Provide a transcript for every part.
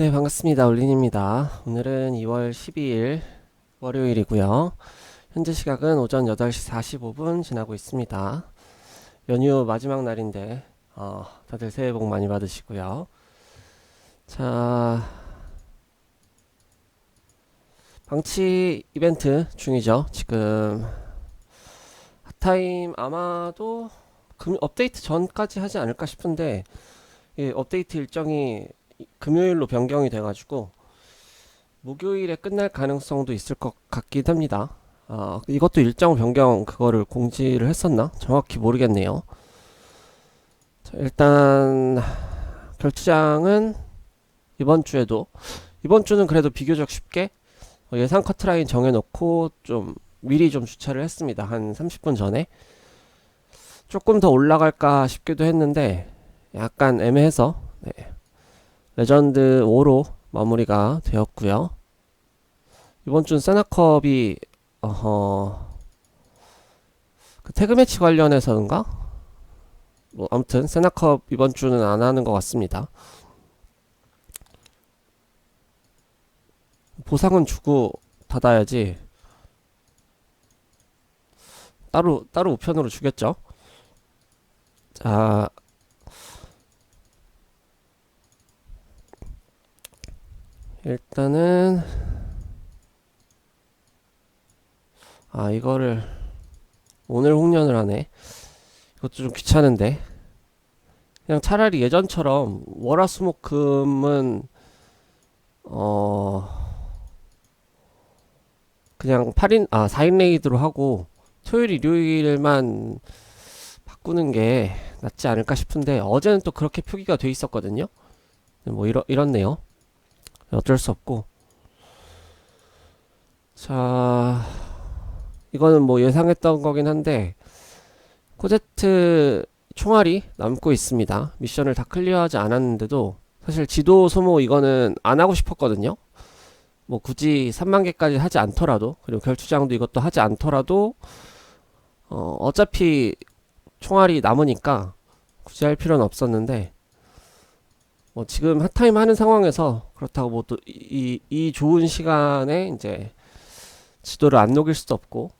네, 반갑습니다. 올린입니다. 오늘은 2월 12일 월요일이고요. 현재 시각은 오전 8시 45분 지나고 있습니다. 연휴 마지막 날인데 어, 다들 새해 복 많이 받으시고요. 자, 방치 이벤트 중이죠. 지금 핫타임 아마도 금, 업데이트 전까지 하지 않을까 싶은데 이 업데이트 일정이 금요일로 변경이 돼가지고 목요일에 끝날 가능성도 있을 것 같긴 합니다. 아, 이것도 일정 변경 그거를 공지를 했었나? 정확히 모르겠네요. 자, 일단 결투장은 이번 주에도 이번 주는 그래도 비교적 쉽게 어, 예상 커트라인 정해놓고 좀 미리 좀 주차를 했습니다. 한 30분 전에 조금 더 올라갈까 싶기도 했는데 약간 애매해서 네. 레전드 5로 마무리가 되었고요. 이번 주는 세나컵이 어허 그 태그 매치 관련해서인가? 뭐 아무튼 세나컵 이번 주는 안 하는 것 같습니다. 보상은 주고 받아야지. 따로 따로 우편으로 주겠죠. 자, 일단은 아 이거를 오늘 홍련을 하네. 이것도 좀 귀찮은데. 그냥 차라리 예전처럼 월화수목금은 어 그냥 8인 아 4인 레이드로 하고 토요일 일요일만 바꾸는 게 낫지 않을까 싶은데 어제는 또 그렇게 표기가 돼 있었거든요. 뭐 이러, 이렇네요 어쩔 수 없고. 자 이거는 뭐 예상했던 거긴 한데 코제트 총알이 남고 있습니다. 미션을 다 클리어하지 않았는데도 사실 지도 소모 이거는 안 하고 싶었거든요. 뭐 굳이 3만 개까지 하지 않더라도 그리고 결투장도 이것도 하지 않더라도 어 어차피 총알이 남으니까 굳이 할 필요는 없었는데 뭐 지금 핫타임 하는 상황에서 그렇다고 뭐 또 이 이 좋은 시간에 이제 지도를 안 녹일 수도 없고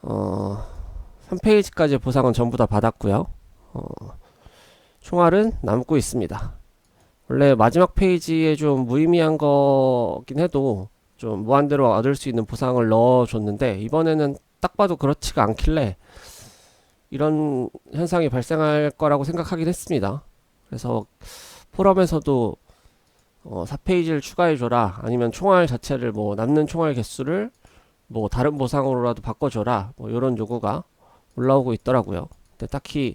어 3페이지까지 보상은 전부 다 받았고요. 어 총알은 남고 있습니다. 원래 마지막 페이지에 좀 무의미한 거긴 해도 좀 무한대로 얻을 수 있는 보상을 넣어줬는데 이번에는 딱 봐도 그렇지가 않길래 이런 현상이 발생할 거라고 생각하긴 했습니다. 그래서 포럼에서도 어, 4페이지를 추가해줘라 아니면 총알 자체를 뭐 남는 총알 개수를 뭐 다른 보상으로라도 바꿔줘라 뭐 이런 요구가 올라오고 있더라고요. 근데 딱히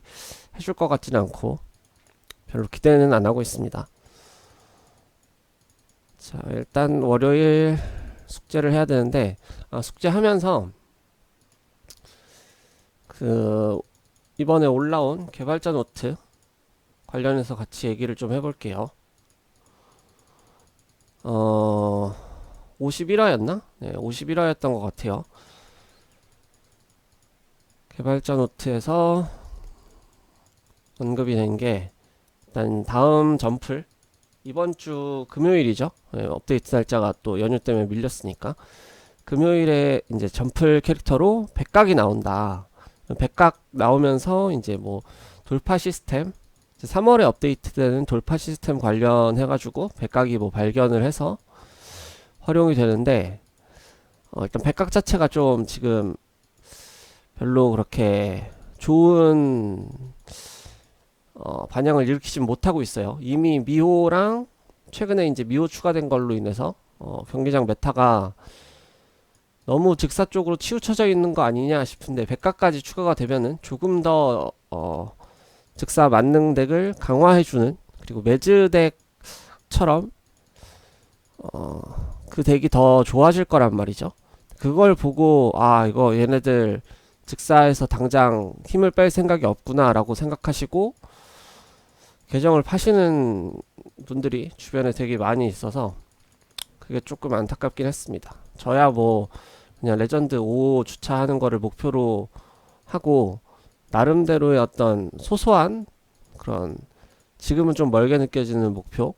해줄 것 같지는 않고 별로 기대는 안 하고 있습니다. 자 일단 월요일 숙제를 해야 되는데 아, 숙제하면서 그 이번에 올라온 개발자 노트 관련해서 같이 얘기를 좀 해볼게요. 어, 51화였나? 네, 51화였던 것 같아요. 개발자 노트에서 언급이 된 게 일단 다음 점플 이번 주 금요일이죠. 네, 업데이트 날짜가 또 연휴 때문에 밀렸으니까 금요일에 이제 점플 캐릭터로 백각이 나온다. 백각 나오면서 이제 뭐 돌파 시스템 3월에 업데이트되는 돌파 시스템 관련해 가지고 백각이 뭐 발견을 해서 활용이 되는데 어 일단 백각 자체가 좀 지금 별로 그렇게 좋은 어 반향을 일으키지 못하고 있어요. 이미 미호랑 최근에 이제 미호 추가된 걸로 인해서 어 경기장 메타가 너무 즉사 쪽으로 치우쳐져 있는 거 아니냐 싶은데 백각까지 추가가 되면은 조금 더 어, 즉사 만능 덱을 강화해주는 그리고 매즈 덱처럼 어, 그 덱이 더 좋아질 거란 말이죠. 그걸 보고 아 이거 얘네들 즉사에서 당장 힘을 뺄 생각이 없구나 라고 생각하시고 계정을 파시는 분들이 주변에 되게 많이 있어서 그게 조금 안타깝긴 했습니다. 저야 뭐 그냥 레전드 5 주차하는 거를 목표로 하고 나름대로의 어떤 소소한 그런 지금은 좀 멀게 느껴지는 목표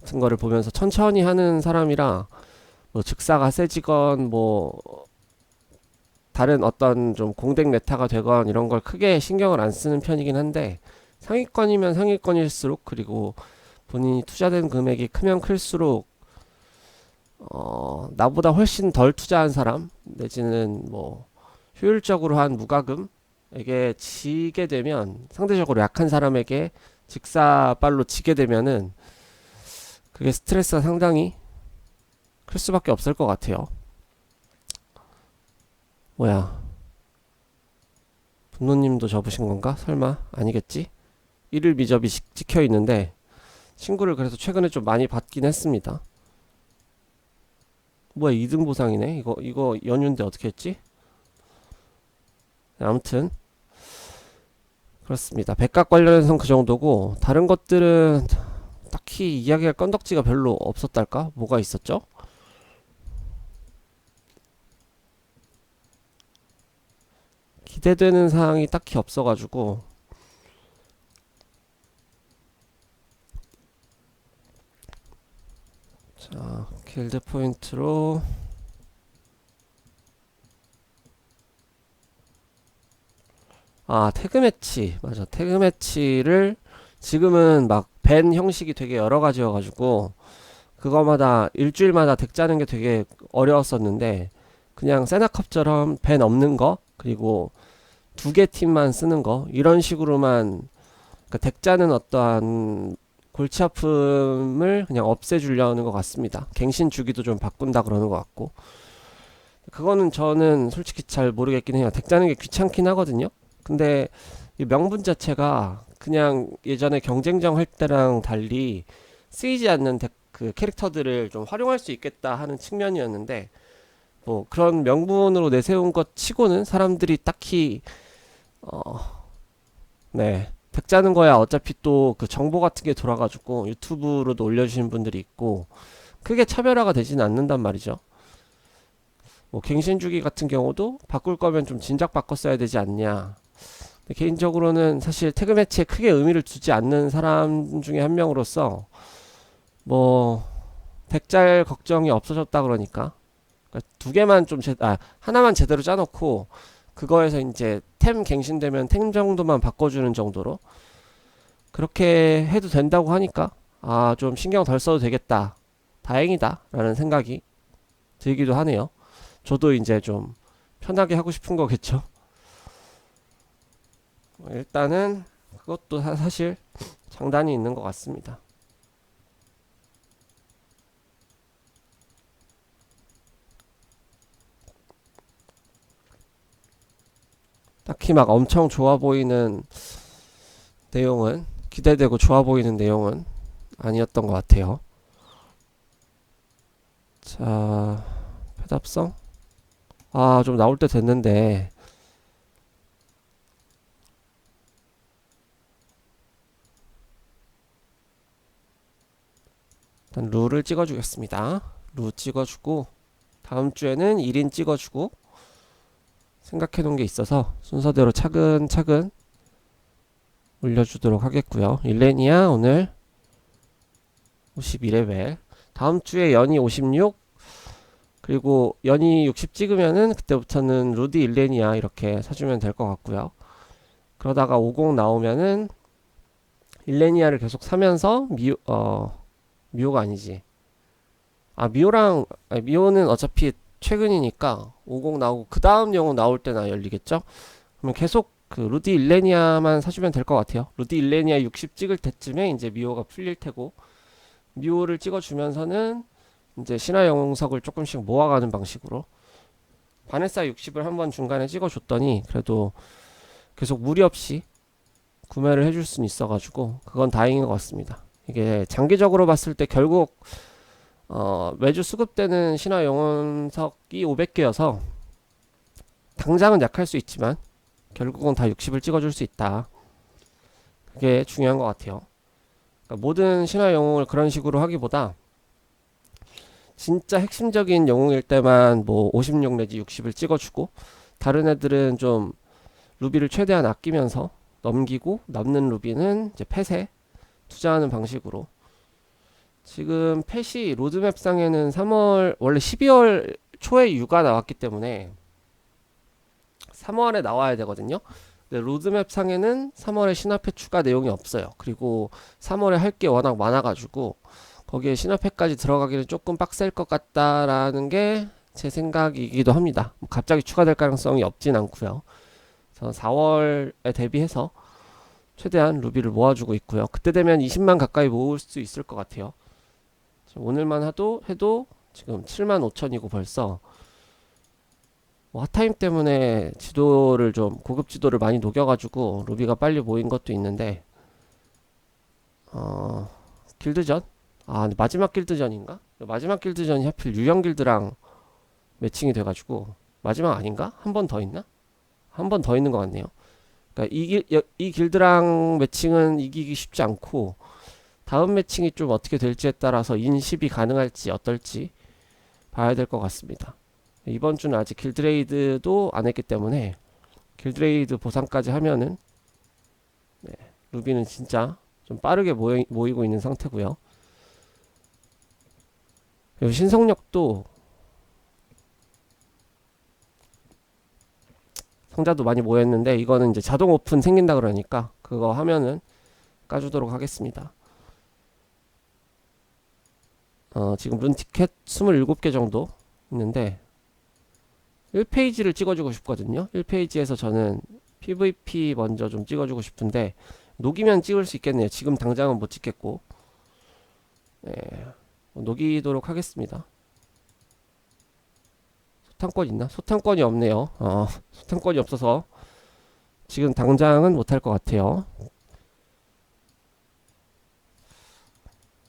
같은 거를 보면서 천천히 하는 사람이라 뭐 즉사가 세지건 뭐 다른 어떤 좀 공백 메타가 되건 이런 걸 크게 신경을 안 쓰는 편이긴 한데 상위권이면 상위권일수록 그리고 본인이 투자된 금액이 크면 클수록 어 나보다 훨씬 덜 투자한 사람 내지는 뭐 효율적으로 한 무과금 에게 지게 되면 상대적으로 약한 사람에게 직사발로 지게 되면은 그게 스트레스가 상당히 클 수밖에 없을 것 같아요. 뭐야? 분노님도 접으신 건가? 설마 아니겠지? 일일 미접이 식- 찍혀 있는데 친구를 그래서 최근에 좀 많이 받긴 했습니다. 뭐야 2등 보상이네? 이거 이거 연휴인데 어떻게 했지? 네, 아무튼 그렇습니다. 백각 관련해서는 그 정도고 다른 것들은 딱히 이야기할 건덕지가 별로 없었달까? 뭐가 있었죠? 기대되는 사항이 딱히 없어가지고 자 길드 포인트로 아 태그 매치 맞아 태그 매치를 지금은 막 밴 형식이 되게 여러 가지여가지고 그거마다 일주일마다 덱 짜는 게 되게 어려웠었는데 그냥 세나컵처럼 밴 없는 거 그리고 두 개 팀만 쓰는 거 이런 식으로만 그덱 짜는 어떠한 골치 아픔을 그냥 없애주려는 것 같습니다. 갱신 주기도 좀 바꾼다 그러는 것 같고 그거는 저는 솔직히 잘 모르겠긴 해요. 덱 짜는 게 귀찮긴 하거든요. 근데 이 명분 자체가 그냥 예전에 경쟁정 할 때랑 달리 쓰이지 않는 덱, 그 캐릭터들을 좀 활용할 수 있겠다 하는 측면이었는데 뭐 그런 명분으로 내세운 것 치고는 사람들이 딱히 어, 네. 덱 짜는 거야 어차피 또 그 정보 같은 게 돌아가지고 유튜브로도 올려주시는 분들이 있고 크게 차별화가 되지는 않는단 말이죠. 뭐 갱신 주기 같은 경우도 바꿀 거면 좀 진작 바꿨어야 되지 않냐. 개인적으로는 사실 태그 매치에 크게 의미를 두지 않는 사람 중에 한 명으로서 뭐 덱짤 걱정이 없어졌다 그러니까 그러니까 두 개만 좀 제, 아 하나만 제대로 짜놓고 그거에서 이제 템 갱신되면 템 정도만 바꿔주는 정도로 그렇게 해도 된다고 하니까 아 좀 신경 덜 써도 되겠다. 다행이다. 라는 생각이 들기도 하네요. 저도 이제 좀 편하게 하고 싶은 거겠죠 일단은 그것도 사- 사실 장단이 있는 것 같습니다 딱히 막 엄청 좋아 보이는 내용은 기대되고 좋아 보이는 내용은 아니었던 것 같아요. 자, 패답성? 아, 좀 나올 때 됐는데. 일단 룰을 찍어주겠습니다. 루 찍어주고 다음 주에는 1인 찍어주고 생각해 놓은 게 있어서 순서대로 차근차근 올려주도록 하겠고요. 일레니아 오늘 52레벨 다음 주에 연이 56 그리고 연이 60 찍으면은 그때부터는 루디 일레니아 이렇게 사주면 될 것 같고요. 그러다가 50 나오면은 일레니아를 계속 사면서 미오 어 미오가 아니지. 아 미오랑 아니, 미오는 어차피 최근이니까 50 나오고 그 다음 영웅 나올 때나 열리겠죠? 그러면 계속 그 루디 일레니아만 사주면 될 것 같아요. 루디 일레니아 60 찍을 때쯤에 이제 미오가 풀릴 테고 미오를 찍어주면서는 이제 신화 영웅석을 조금씩 모아가는 방식으로 바네사 60을 한번 중간에 찍어줬더니 그래도 계속 무리 없이 구매를 해줄 수는 있어가지고 그건 다행인 것 같습니다. 이게 장기적으로 봤을 때 결국 어, 매주 수급되는 신화 영혼석이 500개여서 당장은 약할 수 있지만 결국은 다 60을 찍어줄 수 있다. 그게 중요한 것 같아요. 그러니까 모든 신화 영웅을 그런 식으로 하기보다 진짜 핵심적인 영웅일 때만 뭐 56 내지 60을 찍어주고 다른 애들은 좀 루비를 최대한 아끼면서 넘기고 남는 루비는 이제 폐쇄 투자하는 방식으로 지금 펫이 로드맵상에는 3월 원래 12월 초에 유가 나왔기 때문에 3월에 나와야 되거든요. 근데 로드맵 상에는 3월에 신화펫 추가 내용이 없어요. 그리고 3월에 할 게 워낙 많아가지고 거기에 신화펫까지 들어가기는 조금 빡셀 것 같다라는 게 제 생각이기도 합니다. 뭐 갑자기 추가될 가능성이 없진 않고요. 그래서 4월에 대비해서 최대한 루비를 모아주고 있고요. 그때 되면 20만 가까이 모을 수 있을 것 같아요. 오늘만 해도 해도 지금 7만 5천이고 벌써 뭐 핫타임 때문에 지도를 좀 고급 지도를 많이 녹여가지고 루비가 빨리 모인 것도 있는데 어 길드전 아 마지막 길드전인가 마지막 길드전이 하필 유형 길드랑 매칭이 돼가지고 마지막 아닌가 한 번 더 있나 한 번 더 있는 것 같네요. 그러니까 이, 길, 여- 이 길드랑 매칭은 이기기 쉽지 않고 다음 매칭이 좀 어떻게 될지에 따라서 인십이 가능할지 어떨지 봐야 될 것 같습니다. 이번 주는 아직 길드레이드도 안 했기 때문에 길드레이드 보상까지 하면은 네, 루비는 진짜 좀 빠르게 모이, 모이고 있는 상태고요. 신성력도 상자도 많이 모였는데 이거는 이제 자동 오픈 생긴다 그러니까 그거 하면은 까주도록 하겠습니다. 어, 지금 룬 티켓 27개 정도 있는데 1페이지를 찍어주고 싶거든요. 1페이지에서 저는 PVP 먼저 좀 찍어주고 싶은데 녹이면 찍을 수 있겠네요. 지금 당장은 못 찍겠고 네, 뭐 녹이도록 하겠습니다. 소탕권 있나? 소탕권이 없네요. 어, 소탕권이 없어서 지금 당장은 못할 것 같아요.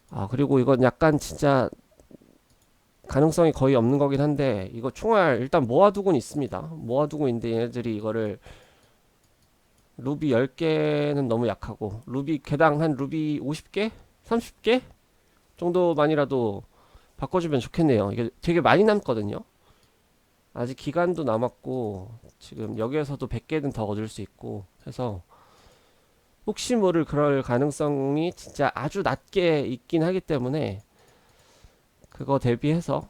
아 그리고 이건 약간 진짜 가능성이 거의 없는 거긴 한데 이거 총알 일단 모아두고는 있습니다. 모아두고 있는데 얘네들이 이거를 루비 10개는 너무 약하고 루비 개당 한 루비 50개? 30개? 정도만이라도 바꿔주면 좋겠네요. 이게 되게 많이 남거든요. 아직 기간도 남았고 지금 여기에서도 100개는 더 얻을 수 있고 해서 혹시 모를 그럴 가능성이 진짜 아주 낮게 있긴 하기 때문에 그거 대비해서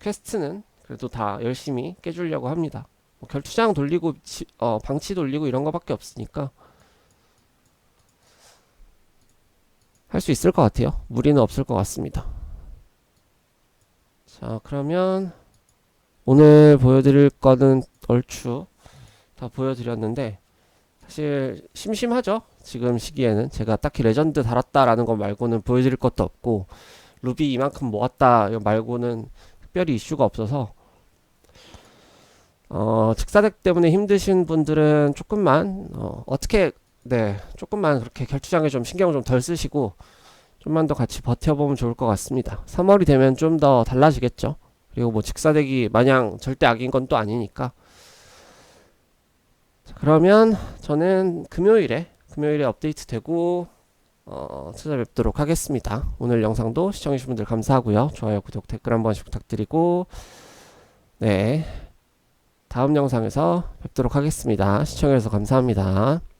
퀘스트는 그래도 다 열심히 깨주려고 합니다. 뭐 결투장 돌리고 치- 어, 방치 돌리고 이런 거밖에 없으니까 할 수 있을 것 같아요. 무리는 없을 것 같습니다. 자 그러면 오늘 보여드릴 거는 얼추 다 보여드렸는데 사실 심심하죠. 지금 시기에는 제가 딱히 레전드 달았다라는 것 말고는 보여드릴 것도 없고 루비 이만큼 모았다 말고는 특별히 이슈가 없어서 어, 직사덱 때문에 힘드신 분들은 조금만 어, 어떻게 네 조금만 그렇게 결투장에 좀 신경을 좀 덜 쓰시고 좀만 더 같이 버텨보면 좋을 것 같습니다. 3월이 되면 좀 더 달라지겠죠. 그리고 뭐 직사덱이 마냥 절대 악인 건 또 아니니까. 자, 그러면 저는 금요일에 금요일에 업데이트 되고 어, 찾아뵙도록 하겠습니다. 오늘 영상도 시청해주신 분들 감사하고요. 좋아요, 구독, 댓글 한 번씩 부탁드리고 네 다음 영상에서 뵙도록 하겠습니다. 시청해주셔서 감사합니다.